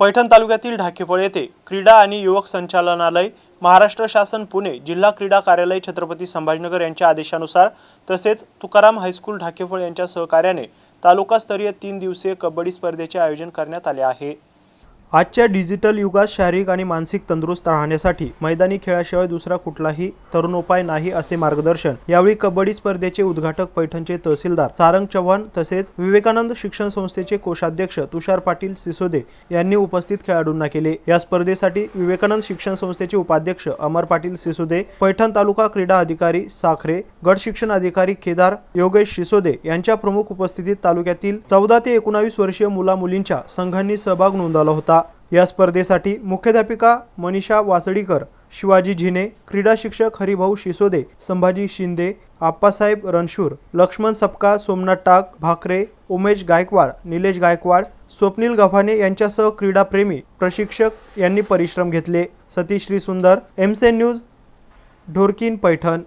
पैठण तालुक्यातील ढाकेफळ येथे क्रीडा आणि युवक संचालनालय महाराष्ट्र शासन पुणे जिल्हा क्रीडा कार्यालय छत्रपती संभाजीनगर यांच्या आदेशानुसार तसेच तुकाराम हायस्कूल ढाकेफळ यांच्या सहकार्याने तालुकास्तरीय तीन दिवसीय कबड्डी स्पर्धेचे आयोजन करण्यात आले आहे. आजच्या डिजिटल युगात शारीरिक आणि मानसिक तंदुरुस्त राहण्यासाठी मैदानी खेळाशिवाय दुसरा कुठलाही तरुणोपाय नाही असे मार्गदर्शन. यावेळी कबड्डी स्पर्धेचे उद्घाटक पैठणचे तहसीलदार सारंग चव्हाण तसेच विवेकानंद शिक्षण संस्थेचे कोषाध्यक्ष तुषार पाटील सिसोदे यांनी उपस्थित खेळाडूंना केले. या स्पर्धेसाठी विवेकानंद शिक्षण संस्थेचे उपाध्यक्ष अमर पाटील सिसोदे पैठण तालुका क्रीडा अधिकारी साखरे गट शिक्षण अधिकारी केदार योगेश सिसोदे यांच्या प्रमुख उपस्थितीत तालुक्यातील चौदा ते एकोणावीस वर्षीय मुला मुलींच्या संघांनी सहभाग नोंदवला होता. या स्पर्धेसाठी मुख्याध्यापिका मनीषा वासडीकर शिवाजी झिने क्रीडा शिक्षक हरिभाऊ शिसोदे संभाजी शिंदे आप्पासाहेब रणशूर लक्ष्मण सपकाळ सोमनाथ टाक भाकरे उमेश गायकवाड निलेश गायकवाड स्वप्नील गव्हाणे यांच्यासह क्रीडाप्रेमी प्रशिक्षक यांनी परिश्रम घेतले. सतीश श्री सुंदर एमसेन न्यूज ढोरकीन पैठण.